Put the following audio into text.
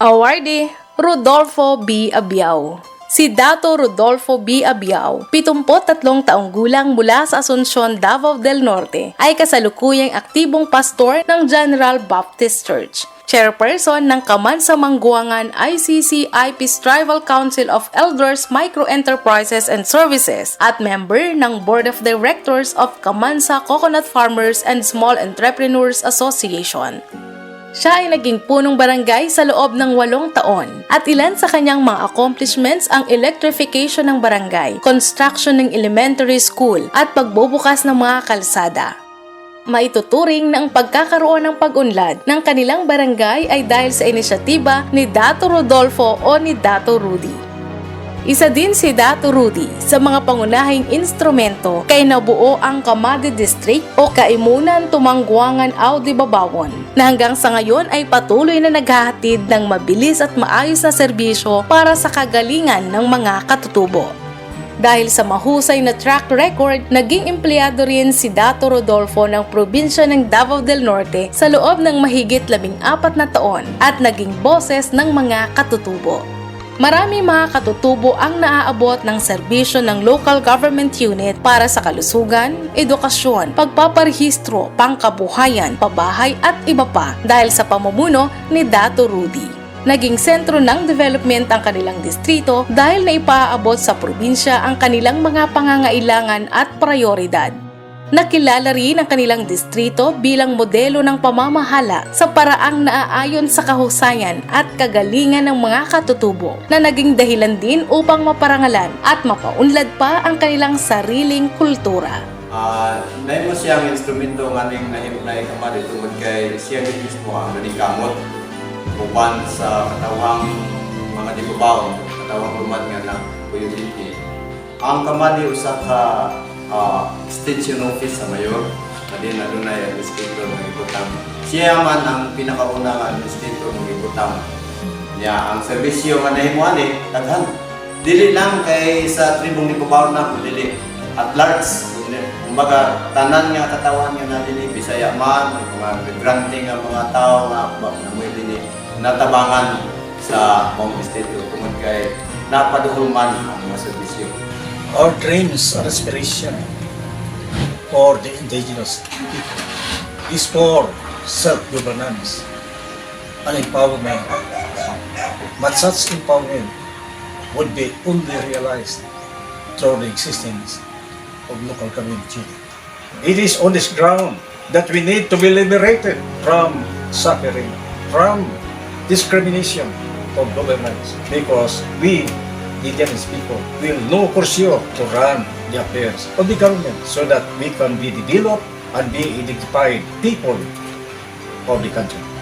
Awardee Rodolfo B. Abiao Si Dato Rodolfo B. Abiao, 73 taong gulang mula sa Asuncion, Davao del Norte, ay kasalukuyang aktibong pastor ng General Baptist Church. Chairperson ng Kamansa Mangguangan ICC IP's Tribal Council of Elders Microenterprises and Services at member ng Board of Directors of Kamansa Coconut Farmers and Small Entrepreneurs Association. Siya ay naging punong barangay sa loob ng walong taon at ilan sa kanyang mga accomplishments ang electrification ng barangay, construction ng elementary school at pagbubukas ng mga kalsada. Maituturing na ang pagkakaroon ng pag-unlad ng kanilang barangay ay dahil sa inisyatiba ni Dato Rodolfo o ni Dato Rudy. Isa din si Dato Rudy sa mga pangunahing instrumento kay nabuo ang Kamade District o Kaimunan Tumangguangan Audi Babawon na hanggang sa ngayon ay patuloy na naghahatid ng mabilis at maayos na serbisyo para sa kagalingan ng mga katutubo. Dahil sa mahusay na track record, naging empleyado rin si Dato Rodolfo ng probinsya ng Davao del Norte sa loob ng mahigit labing apat na taon at naging boses ng mga katutubo. Marami mga katutubo ang naaabot ng serbisyo ng local government unit para sa kalusugan, edukasyon, pagpaparehistro, pangkabuhayan, pabahay at iba pa dahil sa pamumuno ni Dato Rudy. Naging sentro ng development ang kanilang distrito dahil na ipaaabot sa probinsya ang kanilang mga pangangailangan at prioridad. Nakilala rin ang kanilang distrito bilang modelo ng pamamahala sa paraang naaayon sa kahusayan at kagalingan ng mga katutubo na naging dahilan din upang maparangalan at mapaunlad pa ang kanilang sariling kultura. Ah, uh, mo siyang instrumento ng aning nahimnay kamali tungod kay siya din mismo ang nanikamot uban sa katawang mga dibabaw, katawang lumad nga na community. Ang kamali usa ka ah, extension office sa mayor, na din na doon ay administrator ng ibutang. Siya man ang pinakauna nga administrator ng ibutang. Niya ang serbisyo nga nahimuan eh, daghan. Dili lang kay sa tribong ni Babaw na dili at large. Kumbaga, tanan nga katawan nga na dili Bisaya man, mga migrante nga mga tao nga na mo dili natabangan sa mong distrito tungod kay napaduhol man ang mga serbisyo. Our dreams and aspiration for the indigenous people is for self-governance and empowerment. But such empowerment would be only realized through the existence of local community. It is on this ground that we need to be liberated from suffering, from discrimination of governments, because we indigenous people will know for sure to run the affairs of the government so that we can be developed and be identified people of the country.